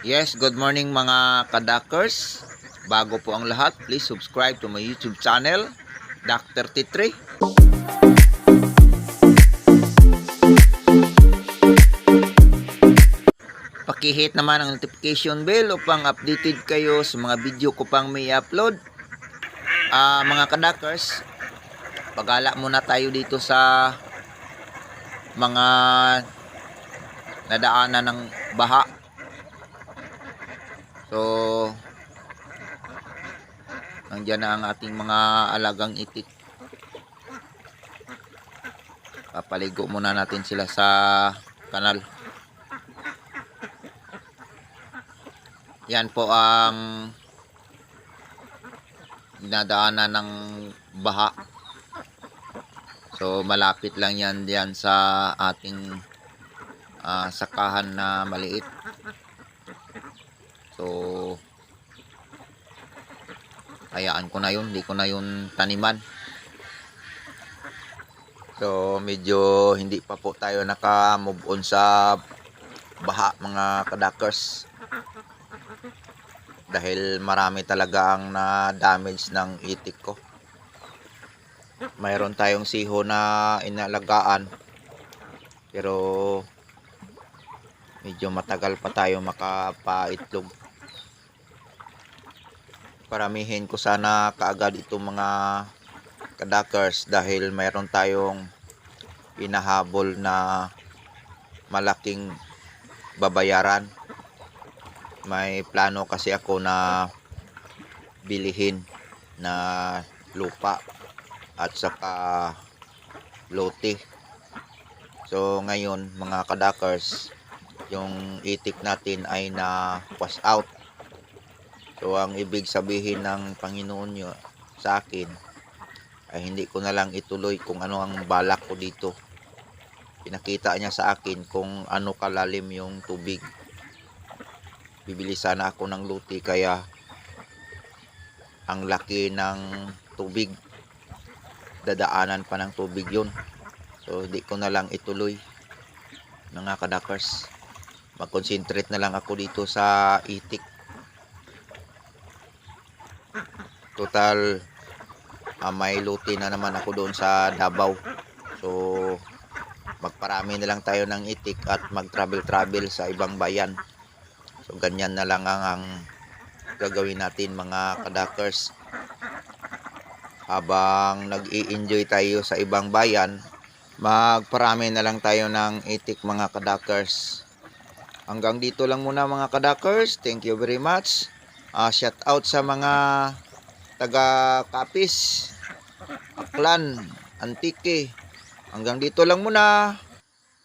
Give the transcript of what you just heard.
Yes, good morning mga kadakers. Bago po ang lahat, please subscribe to my YouTube channel, Dr. T3. Pakihit naman ang notification bell upang updated kayo sa mga video ko pang may upload. Ah, mga kadakers, pagala muna tayo dito sa mga nadaanan ng baha So, nandiyan na ang ating mga alagang itik. Papaligo muna natin sila sa kanal. Yan po ang dinadaanan ng baha. So, malapit lang yan diyan sa ating ah, sakahan na maliit. So, hayaan ko na yun. Hindi ko na yun taniman. So, medyo hindi pa po tayo naka-move on sa baha mga kadakers. Dahil marami talaga ang na-damage ng itik ko. Mayroon tayong siho na inalagaan. Pero medyo matagal pa tayo makapaitlog paramihin ko sana kaagad itong mga kadakers dahil mayroon tayong inahabol na malaking babayaran. May plano kasi ako na bilihin na lupa at saka lote. So ngayon mga kadakers yung itik natin ay na was out So ang ibig sabihin ng Panginoon nyo sa akin ay hindi ko na lang ituloy kung ano ang balak ko dito. Pinakita niya sa akin kung ano kalalim yung tubig. Bibili sana ako ng luti kaya ang laki ng tubig. Dadaanan pa ng tubig yun. So hindi ko na lang ituloy mga kadakers. Mag-concentrate na lang ako dito sa itik. Total ah, may luti na naman ako doon sa Davao. So magparami na lang tayo ng itik at mag travel travel sa ibang bayan. So ganyan na lang ang, ang gagawin natin mga kadakers. Habang nag enjoy tayo sa ibang bayan magparami na lang tayo ng itik mga kadakers. Hanggang dito lang muna mga kadakers. Thank you very much. Ah, shout out sa mga taga Kapis, Aklan, Antique. Hanggang dito lang muna.